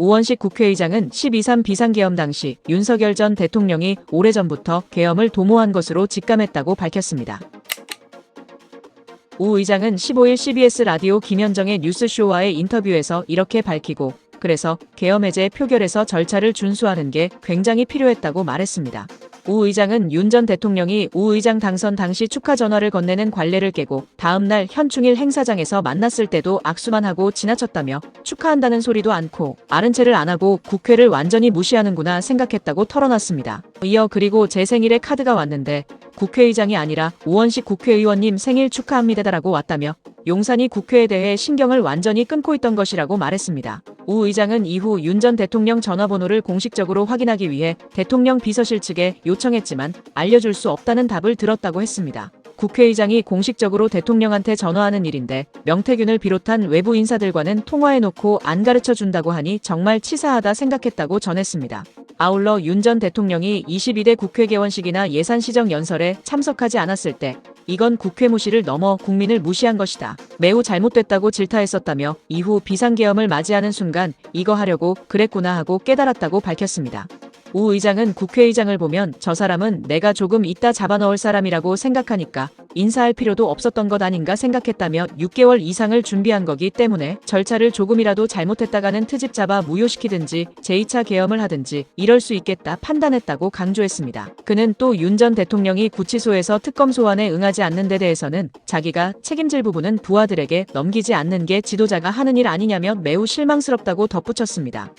우원식 국회의장은 12.3 비상계엄 당시 윤석열 전 대통령이 오래전부터 계엄을 도모한 것으로 직감했다고 밝혔습니다. 우 의장은 15일 CBS 라디오 김현정의 뉴스쇼와의 인터뷰에서 이렇게 밝히고 그래서 계엄 해제 표결에서 절차를 준수하는 게 굉장히 필요했다고 말했습니다. 우 의장은 윤 전 대통령이 우 의장 당선 당시 축하 전화를 건네는 관례를 깨고 다음날 현충일 행사장에서 만났을 때도 악수만 하고 지나쳤다며 축하한다는 소리도 않고 아는 체를 안 하고 국회를 완전히 무시하는구나 생각했다고 털어놨습니다. 이어 그리고 제 생일에 카드가 왔는데 국회의장이 아니라 우원식 국회의원님 생일 축하합니다라고 왔다며 용산이 국회에 대해 신경을 완전히 끊고 있던 것이라고 말했습니다. 우 의장은 이후 윤 전 대통령 전화번호를 공식적으로 확인하기 위해 대통령 비서실 측에 요청했지만 알려줄 수 없다는 답을 들었다고 했습니다. 국회의장이 공식적으로 대통령한테 전화하는 일인데 명태균을 비롯한 외부 인사들과는 통화해놓고 안 가르쳐 준다고 하니 정말 치사하다 생각했다고 전했습니다. 아울러 윤 전 대통령이 22대 국회 개원식이나 예산시정 연설에 참석하지 않았을 때 이건 국회 무시를 넘어 국민을 무시한 것이다. 매우 잘못됐다고 질타했었다며 이후 비상계엄을 맞이하는 순간 이거 하려고 그랬구나 하고 깨달았다고 밝혔습니다. 우 의장은 국회의장을 보면 저 사람은 내가 조금 이따 잡아넣을 사람이라고 생각하니까 인사할 필요도 없었던 것 아닌가 생각했다며 6개월 이상을 준비한 거기 때문에 절차를 조금이라도 잘못했다가는 트집 잡아 무효시키든지 제2차 계엄을 하든지 이럴 수 있겠다 판단했다고 강조했습니다. 그는 또 윤 전 대통령이 구치소에서 특검 소환에 응하지 않는 데 대해서는 자기가 책임질 부분은 부하들에게 넘기지 않는 게 지도자가 하는 일 아니냐며 매우 실망스럽다고 덧붙였습니다.